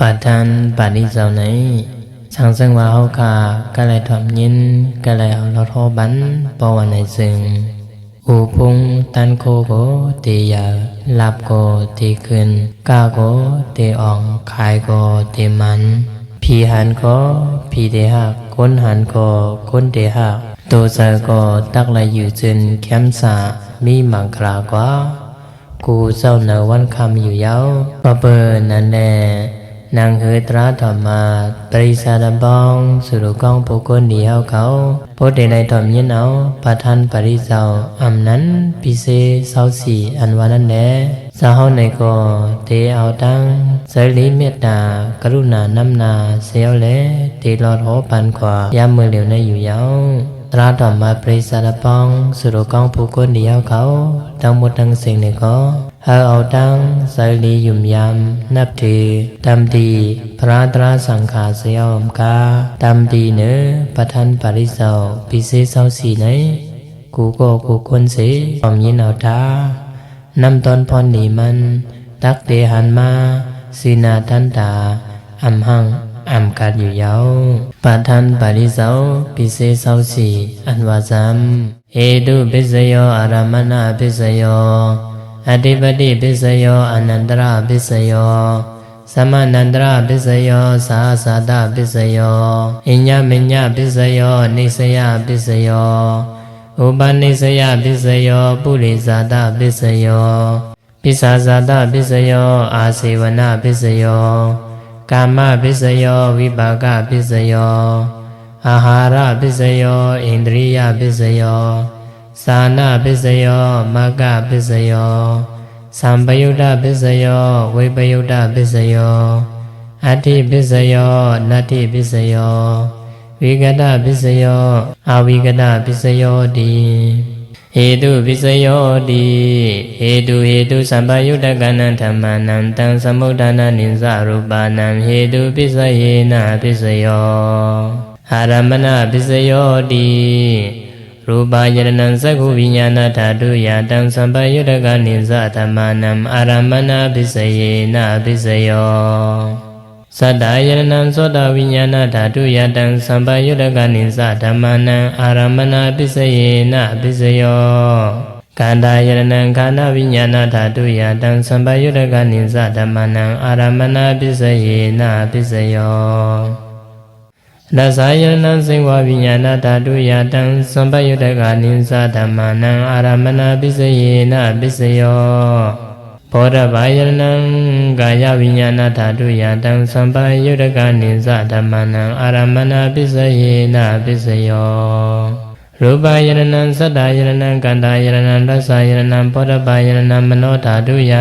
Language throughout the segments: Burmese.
ปัจจันปาริ giáo này sang sang vào hậu cả cái lại thọm nhìn cái lại hậu lọt hô bắn bao vào này rừng u phung tan khô cố tì giờ lạp cố tì khuyên ca cố tì ọng khai cố tì mắn phi hàn cố phi tì hạc côn hàn cố côn tì hạc tô giờ cố tắc lại dự dừng kém xạ mi mạng khả quá กูเจ้าเนวันคำอยู่เย้าปะเบอร์นั่นแหละ နံခေတရာဓမ္မပရိစ္ဆာတပေါင်းဆိုလိုကောင်းပုဂ္ဂိုလ်နိယောက်ကောဘုဒ္ဓေလိုက်တော်မြင့်အောင်ပဋ္ဌာန်ပရိစ္ဆောအမ္နံပိစေသောစီအန်ဝနနေဇာဟောနေကောတေအောင်တံဇလီမေတ္တာကရုဏာနမနာဇေယောလေတေလောဟောပန်ခွာရမွေလျုံနေอยู่ရော ตราดอมมาปริสารปองสุรกองผู้คนเดียวเขาทั้งหมดทั้งสิ่งในก็เฮาเอาตั้งใส่ลียุ่มยำนับถือตามดีพระตราสังขาเสียอมกาตามดีเนอประทันปริเสาพิเศษเศร้าสีไหนกูก็กูคนเสียอมยินเอาตานำตอนพรหนีมัน ตักเตหันมาสีนาทันตาอัมหัง အမ်ကတ်ယူယော ပါထန်ပါရိဇောပိစေသောစီအန်ဝဇံဧတုပိစယောအာရမဏပိစယောအတိပတိပိစယောအနန္တရပိစယောသမနန္တရပစ္စယောသာသာတပစ္စယောအညမညပစ္စယောနေစယပစ္စယောဥပနိစယပစ္စယောပုရိဇာတပစ္စယောပစ္ဆာဇာတပစ္စယောအာစေဝနပစ္စယော ကာမပစ္စယောဝိပါကပစ္စယောအာဟာရပစ္စယောဣန္ဒြိယပစ္စယောသာနာပစ္စယောမကပစ္စယောသံပယုတ္တပစ္စယောဝိပယုတ္တပစ္စယောအတ္တိပစ္စယောနတ္တိပစ္စယောဝိကတပစ္စယောအဝိကတပစ္စယောတိ ဟေတုပစ္စယောတိဟေတုဟေတုသံပယုတ္တကဏံဓမ္မနံတံသမုဒ္ဒနာနိသရူပနံဟေတုပစ္စယေနပစ္စယောအာရမဏပစ္စယောတိရူပယရဏံသက္ခုဝိညာဏဓာတုယတံသံပယုတ္တကနိသဓမ္မနံအာရမဏပစ္စယေနပစ္စယော သတ္တယရဏံသောတဝိညာဏဓာတုယတံသံပယုတ္တကနိသဓမ္မနံအာရမဏပစ္စယေနပစ္စယောကန္တာယရဏံခန္ဓာဝိညာဏဓာတုယတံသံပယုတ္တကနိသဓမ္မနံအာရမဏပစ္စယေနပစ္စယောရသယရဏံစေဝဝိညာဏဓာတုယတံသံပယုတ္တကနိသဓမ္မနံအာရမဏပစ္စယေနပစ္စယော ဘောဓဘာယရဏံကာယဝိညာဏဓာတုယတံသံပါယုတကနိသဓမ္မနံအာရမဏပစ္စယေနပစ္စယောရူပယရဏံသတ္တယရဏံကန္တာယရဏံရသယရဏံဘောဓဘာယရဏံမနောဓာတုယ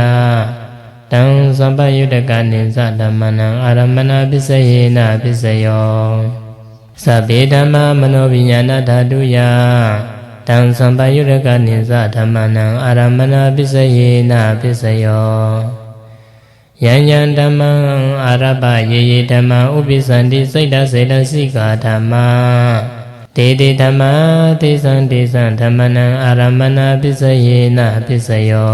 တံသံပါယုတကနိသဓမ္မနံအာရမဏပစ္စယေနပစ္စယောသဗ္ဗေဓမ္မမနောဝိညာဏဓာတုယ တံသံပယုရကနိသဓမ္မနံအာရမဏပစ္စယေနပစ္စယောယံယံဓမ္မံအာရပယေယေဓမ္မံဥပိသန္တိစိတ်တစေတစိကာဓမ္မတေတေဓမ္မတေသံတေသံဓမ္မနံအာရမဏပစ္စယေနပစ္စယော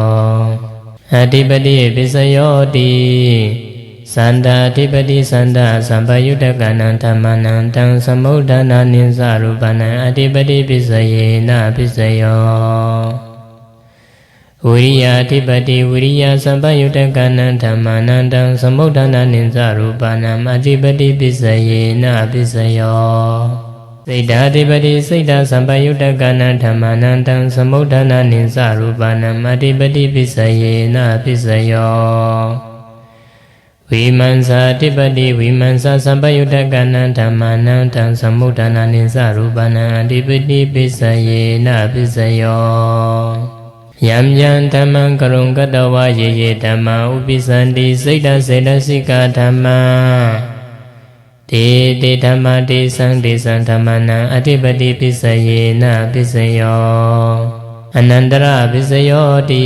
အတိပတိပစ္စယောတိ သန္တာအဓိပတိသန္တာသံပယုတ္တကနံဓမ္မနံတံသမုဒ္ဒနာနိသရူပနံအဓိပတိပစ္စယေနပစ္စယောဝိရိယအဓိပတိဝိရိယသံပယုတ္တကနံဓမ္မနံတံသမုဒ္ဒနာနိသရူပနံအဓိပတိပစ္စယေနပစ္စယောစိတ်ဓာတိပတိစိတ်ဓာသံပယုတ္တကနံဓမ္မနံတံသမုဒ္ဒနာနိသရူပနံအဓိပတိပစ္စယေနပစ္စယော ဝိမံသာတိပတိဝိမံသာသံပယုတ္တကနံဓမ္မနံတံသမုဒ္ဒနာနိသရူပနံအဓိပတိပစ္စယေနပစ္စယောယံယံဓမ္မံကရုံကတဝယေယေဓမ္မဥပိသန္တိစိတ်တစေတစိကဓမ္မတေတေဓမ္မတေသံတေသံဓမ္မနံအဓိပတိပစ္စယေနပစ္စယောအနန္တရပစ္စယောတိ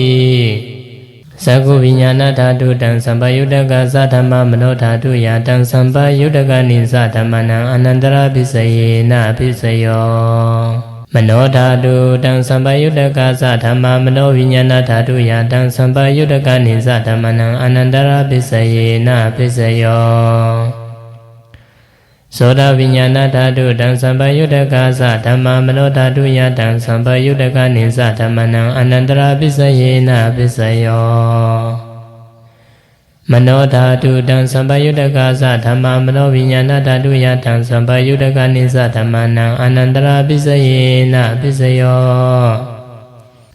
သကုဝိညာဏဓာတုတံသံပယုတကသဓမ္မမနောဓာတုယတံသံပယုတကနိသဓမ္မနံအနန္တရပစ္စယေနပစ္စယောမမနောဓာတုတံသံပယုတကသဓမ္မမနောဝိညာဏဓာတုယတံသံပယုတကနိသဓမ္မနံအနန္တရပစ္စယေနပစ္စယော သောတာဝိညာဏဓာတုတံသံပယုတကသဓမ္မမနောဓာတုယတံသံပယုတကနိသဓမ္မနံအနန္တရပစ္စယေနပစ္စယောမနောဓာတုတံသံပယုတကသဓမ္မမနောဝိညာဏဓာတုယတံသံပယုတကနိသဓမ္မနံအနန္တရာပစ္စယေနပစ္စယော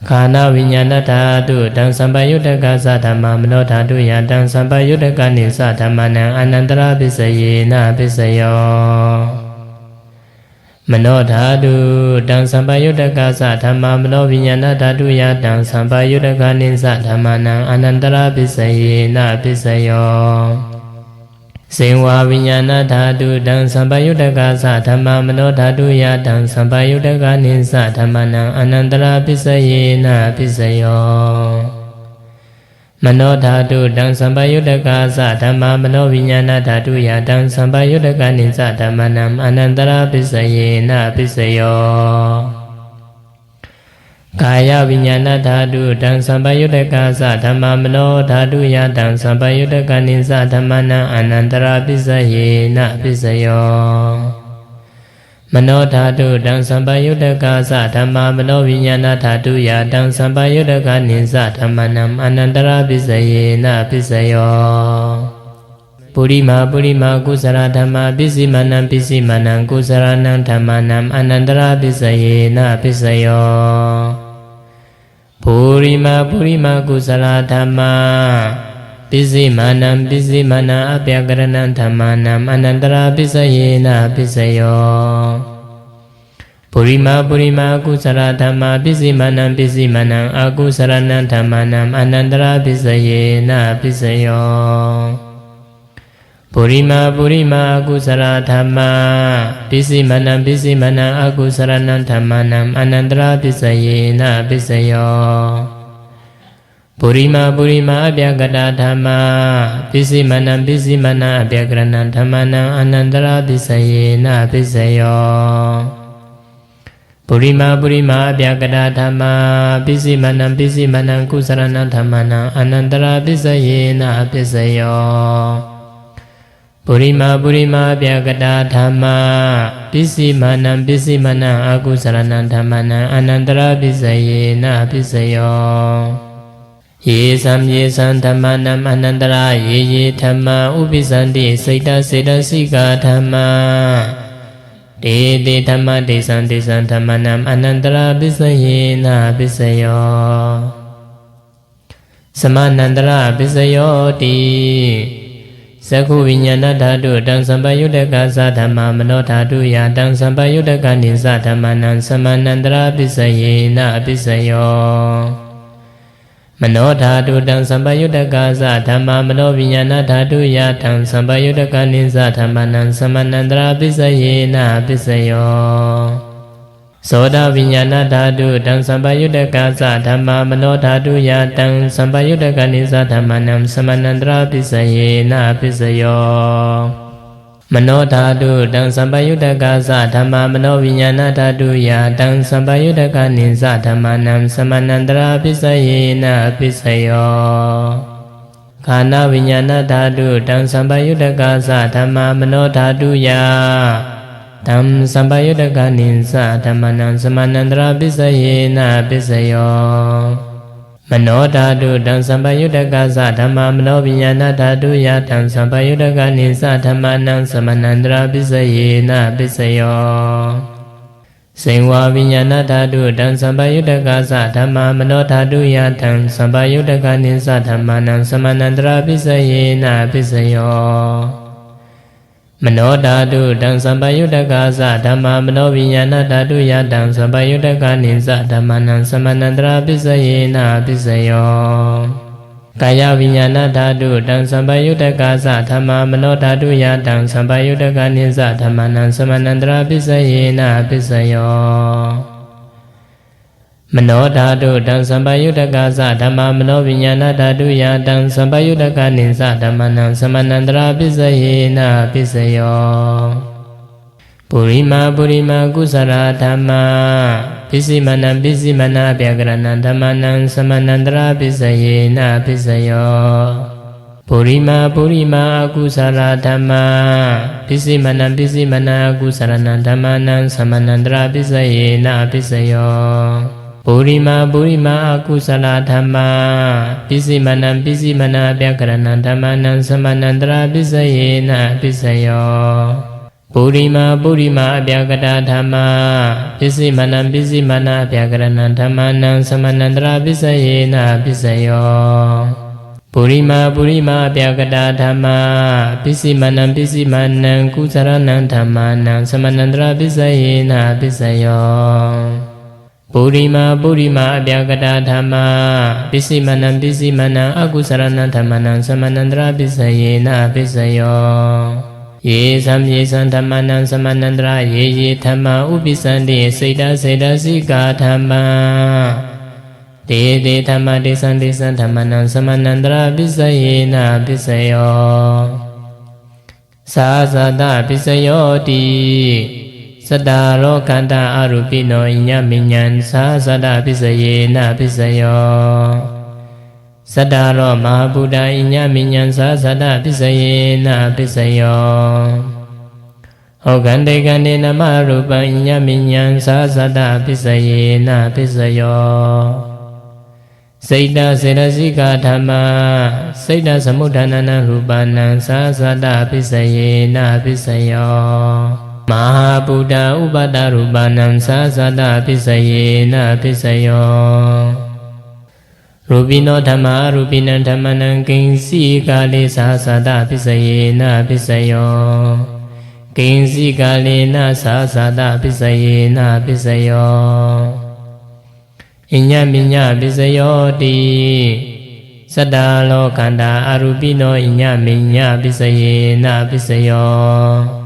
ခာနာဝိညာဏဓာတုတံသံပယုတကသဓမ္မမနောဓာတုယတံသံပယုတကနိသဓမ္မနံအနန္တရာပစ္စယေနပစ္စယောမနောဓာတုတံသံပယုတကသဓမ္မမနောဝိညာဏဓာတုယတံသံပယုတကနိသဓမ္မနံအနန္တရာပစ္စယေနပစ္စယော စေဝဝိညာဏဓာတုတံသံပယုတကသဓမ္မမနောဓာတုယတံသံပယုတကနိသဓမ္မနံအနန္တရာပစ္စယေနပစ္စယောမနောဓာတုတံသံပယုတကသဓမ္မမနောဝိညာဏဓာတုယတံသံပယုတကနိသဓမ္မနံအနန္တရာပစ္စယေနပစ္စယော ကာယဝိညာဏဓာတုတံသံပယုတကသဓမ္မမနောဓာတုယတံသံပယုတကနိသဓမ္မနံအနန္တရာပစ္စယေနပစ္စယောမနောဓာတုတံသံပယုတကသဓမ္မမနောဝိညာဏဓာတုယတံသံပယုတကနိသဓမ္မနံအနန္တရာပစ္စယေနပစ္စယောပုရိမာပုရိမာကုသရဓမ္မာပစ္စည်းမနံပစ္စည်းမနံကုသရဏံဓမ္မနံအနန္တရာပစ္စယေနပစ္စယော ပုရိမာပုရိမာကုသလဓမ္မာပစ္စည်းမနံပစ္စည်းမနံအပြကရဏံဓမ္မနံအနန္တရာပစ္စယေနပစ္စယောပုရိမာပုရိမာကုသလဓမ္မာပစ္စည်းမနံပစ္စည်းမနံအကုသရဏံဓမ္မနံအနန္တရာပစ္စယေနပစ္စယော ပုရိမာပုရိမာအကုသရာဓမ္မာပစ္စည်းမနံပစ္စည်းမနံအကုသရဏံဓမ္မနံအနန္တရာပစ္စယေနပစ္စယောပုရိမာပုရိမာအပြကတာဓမ္မာပစ္စည်းမနံပစ္စည်းမနံအပြကရဏံဓမ္မနံအနန္တရာပစ္စယေနပစ္စယောပုရိမာပုရိမာအပြကတာဓမ္မာပစ္စည်းမနံပစ္စည်းမနံကုသရဏံဓမ္မနံအနန္တရာပစ္စယေနပစ္စယော ပုရိမာပုရိမာပြကတာဓမ္မာပစ္စည်းမနံပစ္စည်းမနံအကုသရဏံဓမ္မနံအနန္တရာပစ္စယေနပစ္စယောယေသံယေသံဓမ္မနံအနန္တရာယေယေဓမ္မာဥပိသန္တိစိတ်တစေတစိကာဓမ္မာတေတေဓမ္မတေသံတေသံဓမ္မနံအနန္တရာပစ္စယေနပစ္စယောသမနန္တရာပစ္စယောတိ သကုဝိညာဏဓာတုတံသံပယုတကသဓမ္မမနောဓာတုယတံသံပယုတကနိသဓမ္မနံသမန္တရာပစ္စယေနပစ္စယောမနောဓာတုတံသံပယုတကသဓမ္မမနောဝိညာဏဓာတုယတံသံပယုတကနိသဓမ္မနံသမန္တရာပစ္စယေနပစ္စယော သောတာဝိညာဏဓာတုတံသံပယုတကသဓမ္မာမနောဓာတုယတံသံပယုတကနိသဓမ္မနံသမဏန္တရာပစ္စယေနပစ္စယောမနောဓာတုတံသံပယုတကသဓမ္မာမနောဝိညာဏဓာတုယတံသံပယုတကနိသဓမ္မနံသမဏန္တရာပစ္စယေနပစ္စယောခန္ဓာဝိညာဏဓာတုတံသံပယုတကသဓမ္မာမနောဓာတုယ ဓမ္မစံပယုတကနိသဓမ္မနံသမဏန္တရာပစ္စယေနပစ္စယောမနောဓာတုတံသံပယုတကသဓမ္မမနောပညာဏဓာတုယတံသံပယုတကနိသဓမ္မနံသမဏန္တရာပစ္စယေနပစ္စယောစေဝဝိညာဏဓာတုတံသံပယုတကသဓမ္မမနောဓာတုယတံသံပယုတကနိသဓမ္မနံသမဏန္တရာပစ္စယေနပစ္စယော မနောဓာတုတံသံပယုတကသဓမ္မာမနောဝိညာဏဓာတုယတံသံပယုတကနိသဓမ္မနံသမဏန္တရာပစ္စယေနပစ္စယောကာယဝိညာဏဓာတုတံသံပယုတကသဓမ္မာမနောဓာတုယတံသံပယုတကနိသဓမ္မနံသမဏန္တရာပစ္စယေနပစ္စယော မနောဓာတုတံသံပယုတကသဓမ္မမနောဝိညာဏဓာတုယတံသံပယုတကနိသဓမ္မနံသမဏန္တရာပစ္စယေနပစ္စယောပုရိမာပုရိမာကုသရာဓမ္မာပစ္စည်းမနံပစ္စည်းမနာပြကရဏံဓမ္မနံသမဏန္တရာပစ္စယေနပစ္စယောပုရိမာပုရိမာအကုသရာဓမ္မာပစ္စည်းမနံပစ္စည်းမနာအကုသရဏံဓမ္မနံသမဏန္တရာပစ္စယေနပစ္စယော ပုရိမာပုရိမာအကုသလာဓမ္မာပစ္စည်းမနံပစ္စည်းမနာပြကရဏံဓမ္မနံသမဏန္တရာပစ္စယေနပစ္စယောပုရိမာပုရိမာအပြာကတာဓမ္မာပစ္စည်းမနံပစ္စည်းမနာအပြာကရဏံဓမ္မနံသမဏန္တရာပစ္စယေနပစ္စယောပုရိမာပုရိမာအပြာကတာဓမ္မာပစ္စည်းမနံပစ္စည်းမနံကုသရဏံဓမ္မနံသမဏန္တရာပစ္စယေနပစ္စယော ပုရိမာပုရိမာအပြာကတာဓမ္မာပစ္စည်းမနံပစ္စည်းမနံအကုသရဏံဓမ္မနံသမဏန္တရာပစ္စယေနပစ္စယောယေသံယေသံဓမ္မနံသမဏန္တရာယေယေဓမ္မဥပိသန္တိစေတစေတစိကာဓမ္မတေတေဓမ္မတေသံတေသံဓမ္မနံသမဏန္တရာပစ္စယေနပစ္စယောသာသတပစ္စယောတိ သတ္တရောကန္တအရုပိနောဣညမိညာံသာသတပစ္စယေနပစ္စယောသတ္တရောမဟာဗုဒ္ဓဣညမိညာံသာသတ္တပစ္စယေနပစ္စယောဟောကန္တေကန္တေနမရူပံဣညမိညာံသာသတ္တပစ္စယေနပစ္စယောစိတ်တစေရစိကဓမ္မာစိတ်တသမုဋ္ဌာနနရူပနံသာသတ္တပစ္စယေနပစ္စယော မဟာဗုဒ္ဓဥပဒရူပနံသာသတ္တပစ္စယေနပစ္စယောရူပိနောဓမ္မာရူပိနံဓမ္မနံကိဉ္စီကာလေသာသတပစ္စယေနပစ္စယောကိဉ္စီကာလေနသာသတပစ္စယေနပစ္စယောအညမိညပစ္စယောတိသတ္တလောကန္တာအရူပိနောအညမိညပစ္စယေနပစ္စယော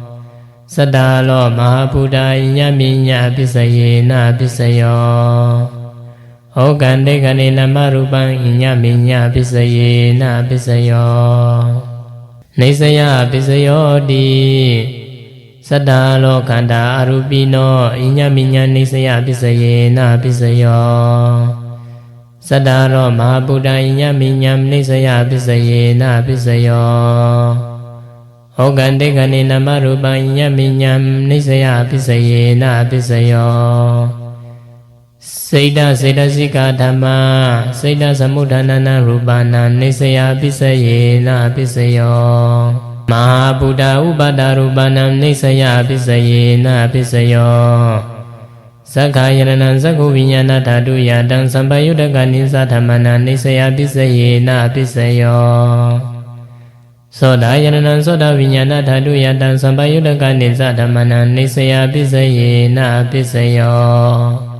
သတ္တလောမဟာဗုဒ္ဓအညမိညပစ္စယေနပစ္စယောဟောကန္တေကနေနမရူပံဣညမိညပစ္စယေနပစ္စယောနေစယပစ္စယောတိသတ္တလောကန္တာအရူပိနောဣညမိညနေစယပစ္စယေနပစ္စယောသတ္တရောမဟာဗုဒ္ဓဣညမိညနေစယပစ္စယေနပစ္စယော ဟောကန္တေကနေနမရူပံဣညမိညနေစယပစ္စယေနပစ္စယောစိတ်တစေတစိကဓမ္မာစိတ်တသမုဋ္ဌာနနာရူပနာနေစယပစ္စယေနပစ္စယောမဟာဗုဒ္ဓဥပါဒရူပနာနေစယပစ္စယေနပစ္စယောသက္ခာယရဏံသက္ခုဝိညာဏဓာတုယတံသံပယုတကနိသဓမ္မနာနေစယပစ္စယေနပစ္စယော သောတာယရဏံသောတာဝိညာဏဓာတုယတံသံပယုတကနိသဓမ္မနာနေစယပစ္စယေနပစ္စယော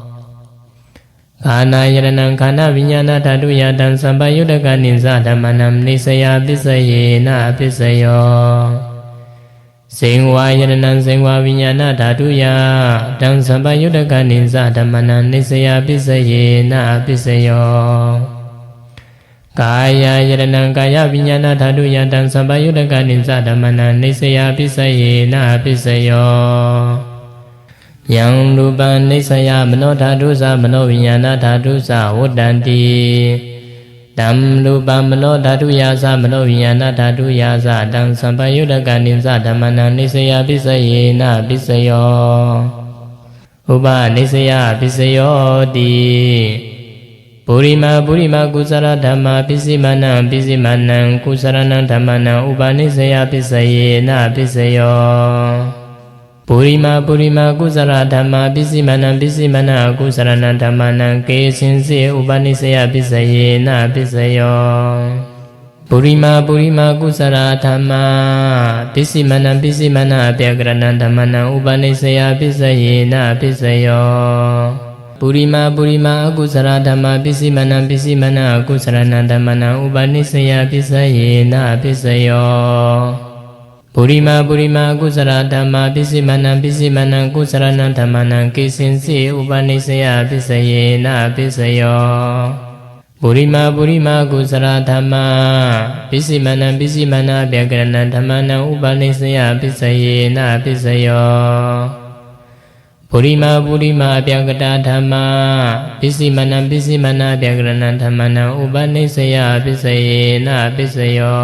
ခန္ဓာယရဏံခန္ဓာဝိညာဏဓာတုယတံသံပယုတကနိသဓမ္မနံနေစယပစ္စယေနပစ္စယောဇင်ဝါယရဏံဇင်ဝါဝိညာဏဓာတုယတံသံပယုတကနိသဓမ္မနံနေစယပစ္စယေနပစ္စယော ကာယယရဏံကာယဝိညာဏဓာတုယတံသံပယုတကနိသဓမ္မနံနေစယပစ္စယေနပစ္စယောယံရူပံနေဆယမနောဓာတုသမနောဝိညာဏဓာတုသဝတ္တန္တိတံရူပံမနောဓာတုယာသမနောဝိညာဏဓာတုယာသတံသံပယုတကနိသဓမ္မနံနေဆယပစ္စယေနပစ္စယောဥပနေဆယပစ္စယောတိ ပုရိမာပုရိမာကုသရဓမ္မာပစ္စည်းမနံပစ္စည်းမနံကုသရဏံဓမ္မနံဥပနိဆယပစ္စယေနပစ္စယောပုရိမာပုရိမာကုသရဓမ္မာပစ္စည်းမနံပစ္စည်းမနံအကုသရဏံဓမ္မနံကေစင်စေဥပနိစ္စယပစ္စယေနပစ္စယောပုရိမာပုရိမာကုသရဓမ္မာပစ္စည်းမနံပစ္စည်းမနံအပြကရဏံဓမ္မနံဥပနိစ္စယပစ္စယေနပစ္စယော ပုရိမာပုရိမာအကုသရဓမ္မာပစ္စည်းမနံပစ္စည်းမနံအကုသရဏံဓမ္မနံဥပနိစ္စယပစ္စယေနပစ္စယောပုရိမာပုရိမာကုသရာဓမ္မာပစ္စည်းမနံပစ္စည်းမနံကုသရဏံဓမ္မနံကိစင်စေဥပနိစ္စယပစ္စယေနပစ္စယောပပုရိမာပုရိမာကုသရာဓမ္မာပိစိမနံပိစိမနာဗျကရဏံဓမ္မနံဥပနိစ္စယပစ္စယေနပစ္စယော ပုရိမာပုရိမာဗျကတာဓမ္မာပိစိမနံပိစိမနာဗျကရဏံဓမ္မနံဥပနိစ္စယပစ္စယေနပစ္စယော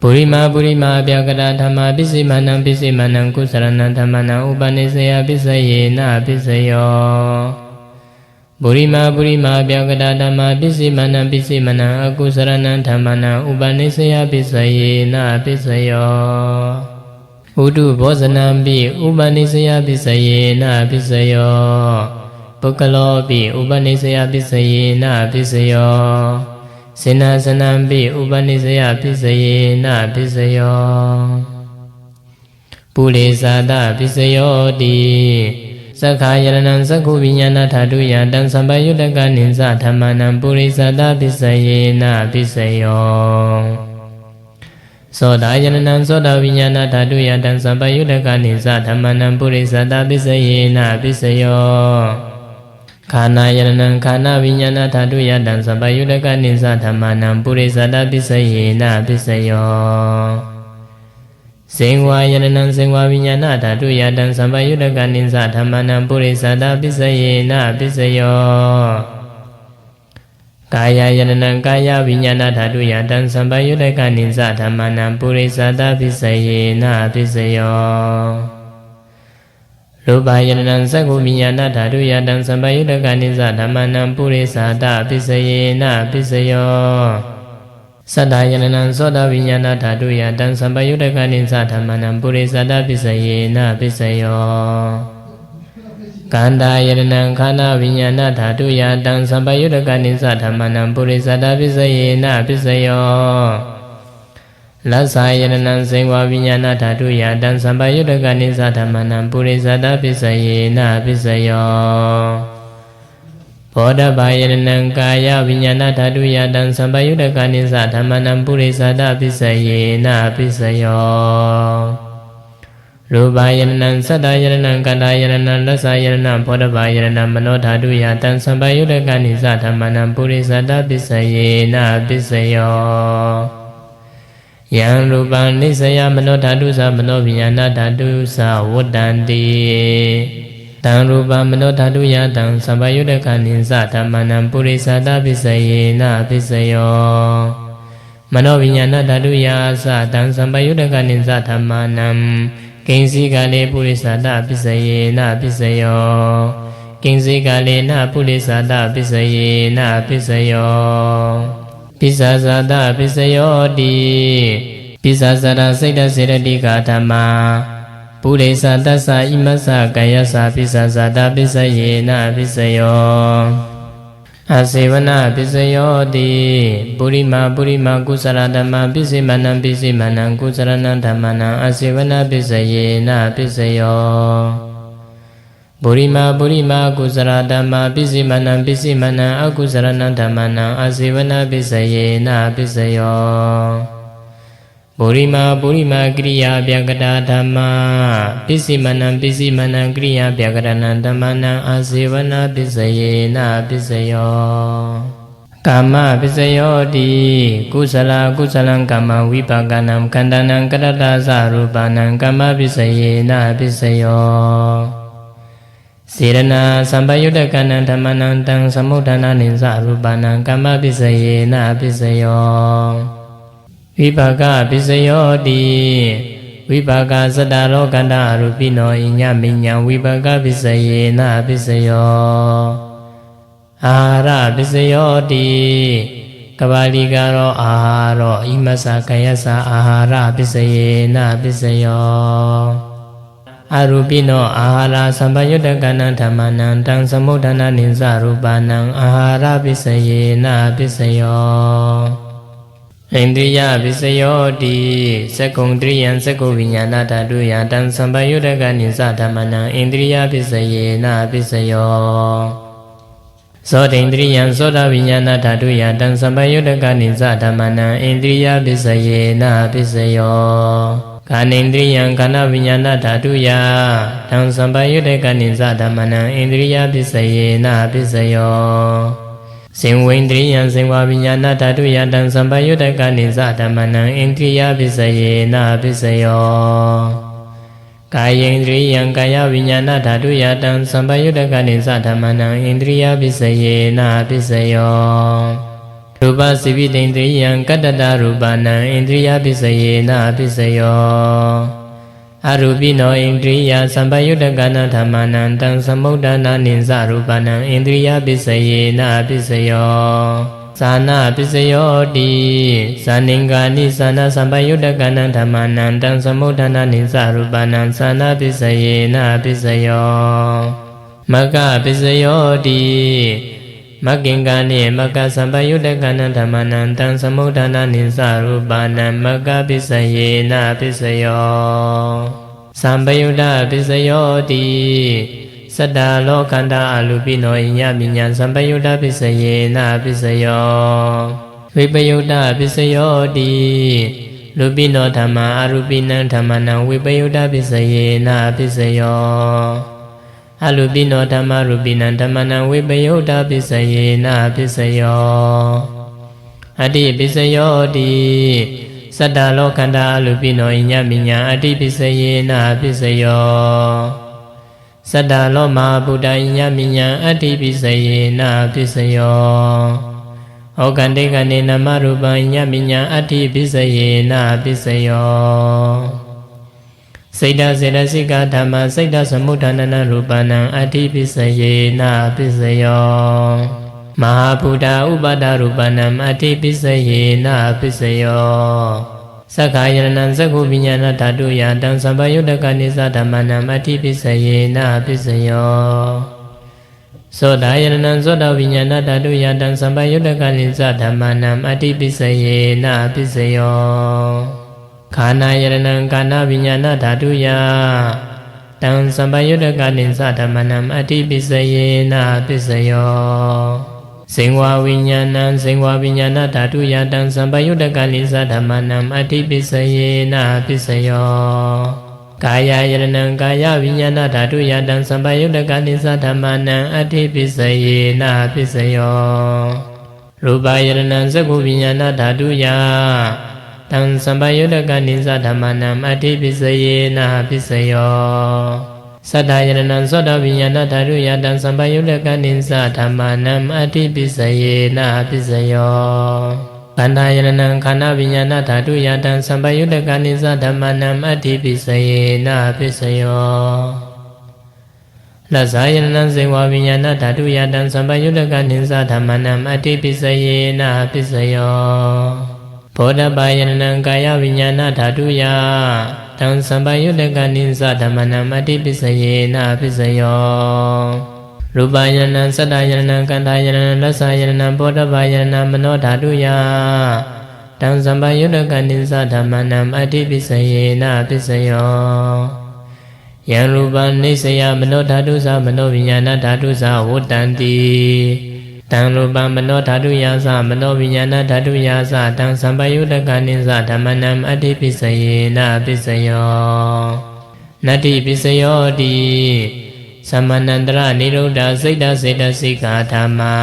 ပုရိမာပုရိမာဗျကတာဓမ္မာပိစိမနံပိစိမနံကုသရဏံဓမ္မနံဥပနိစ္စယပစ္စယေနပစ္စယောပုရိမာပုရိမာဗျကတာဓမ္မာပိစိမနံပိစိမနံအကုသရဏံဓမ္မနံဥပနိစ္စယပစ္စယေနပစ္စယော ဥဒုဘောဇနံပိဥပနိစ္စယပစ္စယေနပစ္စယောပုဂ္ဂလောပိဥပနိစ္စယပစ္စယေနပစ္စယောစေနာစနံပိဥပနိစ္စယပစ္စယေနပစ္စယောပုရိသဒပစ္စယောတိသက္ခာယရဏံသက္ခုវិညာဏဓာတုယတံသံပယုတကနိသဓမ္မနံပုရိသဒပစ္စယေနပစ္စယော သောတာယရဏံသောတာវិညာဏဓာတုယတံသံပယုတကနိသဓမ္မနံပုရိသဒပစ္စယေနပစ္စယောခာနာယရဏံခာနာវិညာဏဓာတုယတံသံပယုတကနိသဓမ္မနံပုရိသဒပစ္စယေနပစ္စယောဇင်ဝါယရဏံဇင်ဝါဝိညာဏဓာတုယတံသံပယုတကနိသဓမ္မနံပုရိသဒပစ္စယေနပစ္စယော ကာယယရဏံကာယဝိညာဏဓာတုယတံသံပယုတကနိသဓမ္မနံပုရိသဒပစ္စယေနပစ္စယောရူပယရဏံသက္ကုဝိညာဏဓာတုယတံသံပယုတကနိသဓမ္မနံပုရိသဒပစ္စယေနပစ္စယောသတ္တယရဏံသောတာဝိညာဏဓာတုယတံသံပယုတကနိသဓမ္မနံပုရိသဒပစ္စယေနပစ္စယော ကန္တာယရဏံခန္ဓာဝိညာဏဓာတုယတံသံပယုတကနိသဓမ္မနံပုရိသဒပစ္စယေနပစ္စယောလသယရဏံဇိဝဝိညာဏဓာတုယတံသံပယုတကနိသဓမ္မနံပုရိသဒပစ္စယေနပစ္စယောဘောဓဘာယရဏံကာယဝိညာဏဓာတုယတံသံပယုတကနိသဓမ္မနံပုရိသဒပစ္စယေနပစ္စယော ရူပယရဏံသတ္တယရဏံကန္တာယရဏံလသယရဏံဘောဓဘာယရဏံမနောဓာတုယတံသံပယုတကနိသဓမ္မနံပုရိသဒပစ္စယေနပစ္စယောယံရူပံနိစ္စယမနောဓာတုသမနောဝိညာဏဓာတုသဝတ္တန္တိတံရူပမနောဓာတုယတံသံပယုတကနိသဓမ္မနံပုရိသဒပစ္စယေနပစ္စယောမနောဝိညာဏဓာတုယသတံသံပယုတကနိသဓမ္မနံ ကိဉ္စီကလေပုရိသဒပစ္စယေနပစ္စယောကိဉ္စီကလေနပုရိသဒပစ္စယေနပစ္စယောပိစ္ဆာဇာတပစ္စယောတိပိစ္ဆာဇာတစိတ်တစေတတိကာဓမ္မာပုရိသတ္တသဣမသကာယသပိစ္ဆာဇာတပစ္စယေနပစ္စယော အစေဝနာပစ္စယောတိပုရိမာပုရိမာကုသလဓမ္မပစ္စေမနံပစ္စေမနံကုသရဏံဓမ္မနံအစေဝနာပစ္စယေနပစ္စယောပုရိမာပုရိမာကုသရဓမ္မပစ္စေမနံပစ္စေမနံအကုသရဏံဓမ္မနံအစေဝနာပစ္စယေနပစ္စယော ပုရိမာပုရိမာကရိယာဗျကတာဓမ္မာပစ္စည်းမနံပစ္စည်းမနံကရိယာဗျကရဏံဓမ္မနံအာဇေဝနာပစ္စယေနပစ္စယောကာမပစ္စယောတိကုသလကုသလံကာမဝိပါကနံကန္တနံကရတသရူပနံကာမပစ္စယေနပစ္စယောစေရနာသံပယုတကနံဓမ္မနံတံသမုဒ္ဒနာနိသရူပနံကာမပစ္စယေနပစ္စယော ဝိပါကပစ္စယောတိဝိပါကသတ္တရောကန္တရူပိနောဣညမိညာဝိပါကပစ္စယေနပစ္စယောအာဟာရပစ္စယောတိကပါလိကရောအာဟာရောဣမသကယသအာဟာရပစ္စယေနပစ္စယောအရူပိနောအာဟာရသံပယုတကနံဓမ္မနံတံသမုဒ္ဒနာနိသရူပနံအာဟာရပစ္စယေနပစ္စယော ဣန္ဒြိယပစ္စယောတိသက္ကုံတရိယံသက္ကုဝိညာဏဓာတုယတံသံပယုတကနိသဓမ္မနံဣန္ဒြိယပစ္စယေနပစ္စယောသောတိန္ဒြိယံသောတာဝိညာဏဓာတုယတံသံပယုတကနိသဓမ္မနံဣန္ဒြိယပစ္စယေနပစ္စယောကာနိန္ဒြိယံကာနဝိညာဏဓာတုယတံသံပယုတကနိသဓမ္မနံဣန္ဒြိယပစ္စယေနပစ္စယော ဇင်ဝိန္ဒရိယံဇင်ဝវិညာဏဓာတုယတံသံပယုတကနိသဓမ္မနံဣန္ဒြိယပစ္စယေနပစ္စယောကာယေန္ဒရိယံကာယဝိညာဏဓာတုယတံသံပယုတကနိသဓမ္မနံဣန္ဒြိယပစ္စယေနပစ္စယောရူပစိပိတိန္ဒရိယံကတ္တတရူပနံဣန္ဒြိယပစ္စယေနပစ္စယော အရူပိနောဣန္ဒြိယသံပယုတကနာဓမ္မနံတံသမုဒ္ဒနာနိသရူပနံဣန္ဒြိယပစ္စယေနပစ္စယောဇာနာပစ္စယောတိဇာနင်္ဂာနိဇာနာသံပယုတကနာဓမ္မနံတံသမုဒ္ဒနာနိသရူပနံဇာနာပစ္စယေနပစ္စယောမကပစ္စယောတိ မကင်္ကာနိမကသံပယုတကနာဓမ္မနံတံသမုဒ္ဒနာနိသရူပနံမကပစ္စယေနပစ္စယောသံပယုတပစ္စယောတိစတ္တာလောကန္တာအလူပိနောဣညမိညာသံပယုတပစ္စယေနပစ္စယောဝိပယုတပစ္စယောတိလူပိနောဓမ္မာအရူပိနံဓမ္မနံဝိပယုတပစ္စယေနပစ္စယော အလူပိနောဓမ္မရူပိနံဓမ္မနံဝိပယုတပစ္စယေနပစ္စယောအတ္တိပစ္စယောတိစတ္တာလောကန္တာအလူပိနောဣညမိညာအတ္တိပစ္စယေနပစ္စယောစတ္တာလောမဟာဗုဒ္ဓဣညမိညာအတ္တိပစ္စယေနပစ္စယောဩကန္တေကနေနမရူပံညမိညာအတ္တိပစ္စယေနပစ္စယော စိတ်တစေတစိကဓမ္မစိတ်တသမုဋ္ဌာနနရူပနံအတ္တိပစ္စယေနပစ္စယောမဟာဗုဒ္ဓဥပါဒရူပနံအတ္တိပစ္စယေနပစ္စယောသက္ခာယရဏံသက္ခုပညာဏဓာတုယတံသဗ္ဗယုတကနိသဓမ္မနံအတ္တိပစ္စယေနပစ္စယောသောတာယရဏံသောတာဝိညာဏဓာတုယတံသဗ္ဗယုတကနိသဓမ္မနံအတ္တိပစ္စယေနပစ္စယော ခန္ဓာယရဏံကာဏဝိညာဏဓာတုယတံသဗ္ဗယုတကနိသဓမ္မနံအတ္တိပစ္စယေနပစ္စယောဇင်ဝဝိညာဏံဇင်ဝဝိညာဏဓာတုယတံသံပယုတကလိသဓမ္မနံအတ္တိပစ္စယေနပစ္စယောကာယယရဏံကာယဝိညာဏဓာတုယတံသံပယုတကလိသဓမ္မနံအတ္တိပစ္စယေနပစ္စယောရူပယရဏံသကုဝိညာဏဓာတုယ တံသံပယုတကနိသဓမ္မနံအတ္တိပစ္စယေနပစ္စယောသတ္တယရဏံသောတဝိညာဏဓာတုယတံသံပယုတကနိသဓမ္မနံအတ္တိပစ္စယေနပစ္စယောခန္ဓာယရဏံခန္ဓာဝိညာဏဓာတုယတံသံပယုတကနိသဓမ္မနံအတ္တိပစ္စယေနပစ္စယောလဇာယရဏံဇေဝဝိညာဏဓာတုယတံသံပယုတကနိသဓမ္မနံအတ္တိပစ္စယေနပစ္စယော ဘောဓပါယရဏံကာယဝိညာဏဓာတုယတံသံပယုတကနိသဓမ္မနံအတ္တိပစ္စယေနပစ္စယောရူပယရဏံစတ္တယရဏံကန္တာယရဏံလသယရဏံဘောဓပါယရဏံမနောဓာတုယတံသံပယုတကနိသဓမ္မနံအတ္တိပစ္စယေနပစ္စယောယံရူပနိစ္စယမနောဓာတုသမနောဝိညာဏဓာတုသဝတ္တံတိ တံရူပံမနောဓာတုယာသမနောဝိညာဏဓာတုယာသတံသံပယုတကနိသဓမ္မနံအတ္တိပစ္စယေနပစ္စယောနတ္တိပစ္စယောတိသမဏန္တရနိရုဒ္ဓစိတ်တစေတစိကာဓမ္မာ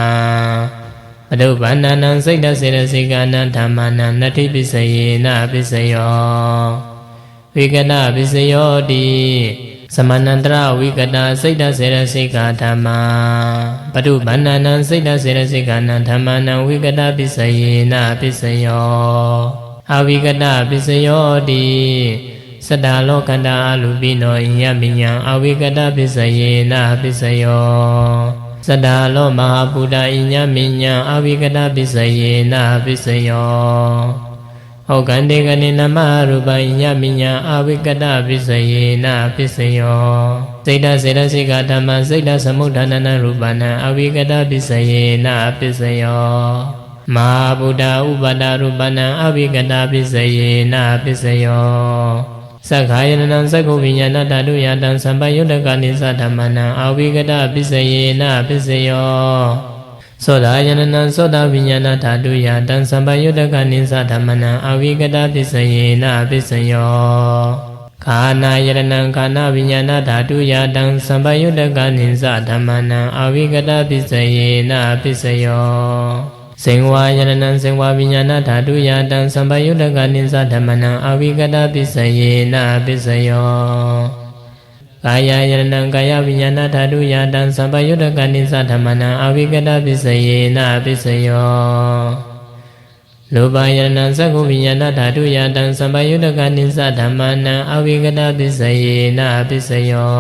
အတုပန္နနံစိတ်တစေတစိကာနံဓမ္မနံနတ္တိပစ္စယေနပစ္စယောဝိကနပစ္စယောတိ သမဏန္တရဝိကတာစိတ်တစေရစိကဓမ္မာပတုဗန္နနံစိတ်တစေရစိကနံဓမ္မနံဝိကတာပစ္စယေနပစ္စယောအဝိကတာပစ္စယောတိစတ္တလောကန္တာအလူပိနောယမိညာအဝိကတာပစ္စယေနပစ္စယောစတ္တလောမဟာဗုဒ္ဓဣညမိညာအဝိကတာပစ္စယေနပစ္စယော ဟောကန္တေကနိနမရူပညမိညာအဝိကတပစ္စယေနပစ္စယောစိတ်တစေတစိကဓမ္မစိတ်တသမုဋ္ဌာနနရူပနံအဝိကတပစ္စယေနပစ္စယောမဟာဗုဒ္ဓဥပါဒရူပနံအဝိကတပစ္စယေနပစ္စယောသက္ခာယနံသက္ခုဝိညာဏတတုယတံသံပယုတကနိသဓမ္မနံအဝိကတပစ္စယေနပစ္စယော သောတာယနနံသောတာဝိညာဏဓာတုယတံသံပယုတကနိသဓမ္မနံအဝိကတပစ္စယေနပစ္စယောခာနာယရဏံခာနာវិညာဏဓာတုယတံသံပယုတ္တကနိစ္စဓမ္မနံအဝိကတပစ္စယေနပစ္စယောစေဝါယရဏံစေဝါវិညာဏဓာတုယတံသံပယုတ္တကနိစ္စဓမ္မနံအဝိကတပစ္စယေနပစ္စယော ကာယယရဏံကာယវិညာဏဓာတုယတံသံပယုတ္တကနိစ္စဓမ္မနံအဝိကတပစ္စယေနပစ္စယောလောဘယရဏံသက္ကုဝိညာဏဓာတုယတံသံပယုတ္တကနိစ္စဓမ္မနံအဝိကတပစ္စယေနပစ္စယော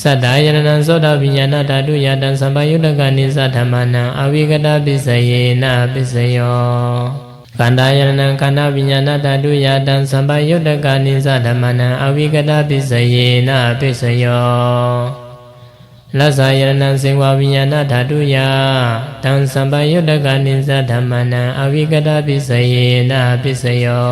သတ္တယရဏံသောတာဝိညာဏဓာတုယတံသံပယုတ္တကနိစ္စဓမ္မနံအဝိကတပစ္စယေနပစ္စယော ကန္တာယရဏံခန္ဓာဝိညာဏဓာတုယတံသံပယုတ္တကနိစ္စဓမ္မနံအဝိကတပစ္စယေနပစ္စယောလသယရဏံစေဝဝိညာဏဓာတုယတံသံပယုတ္တကနိစ္စဓမ္မနံအဝိကတပစ္စယေနပစ္စယော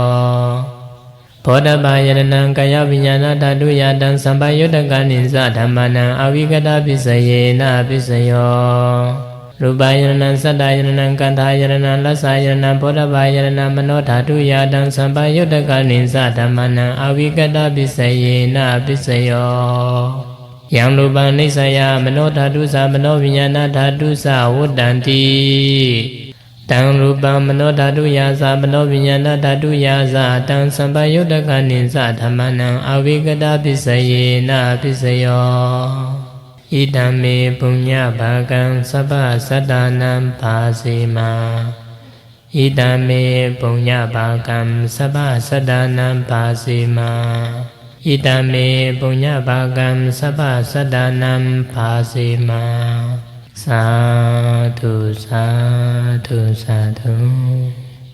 ဘောဓဘာယရဏံကာယဝိညာဏဓာတုယတံသံပယုတ္တကနိစ္စဓမ္မနံအဝိကတပစ္စယေနပစ္စယော ရူပယရဏံသတ္တယရဏံကန္ထာယရဏံလသယရဏံဘောဓဘာယရဏံမနောဓာတုယတံသံပယုတ္တကနိစ္စဓမ္မနံအဝိကတပစ္စယေနပစ္စယောယံလူပံနိစ္စယမနောဓာတုသမနောဝိညာဏဓာတုသဝတ္တန္တိတံရူပံမနောဓာတုယာသမနောဝိညာဏဓာတုယာသတံသံပယုတ္တကနိစ္စဓမ္မနံအဝိကတပစ္စယေနပစ္စယော ဣဒံမေပုညဘာကံသဗ္ဗသတ္တနံပါစေမာဣဒံမေပုညဘာကံသဗ္ဗသတ္တနံပါစေမာဣတမေပုညဘာကံသဗ္ဗသတ္တနံဖာစေမာသာဓုသာဓုသာဓု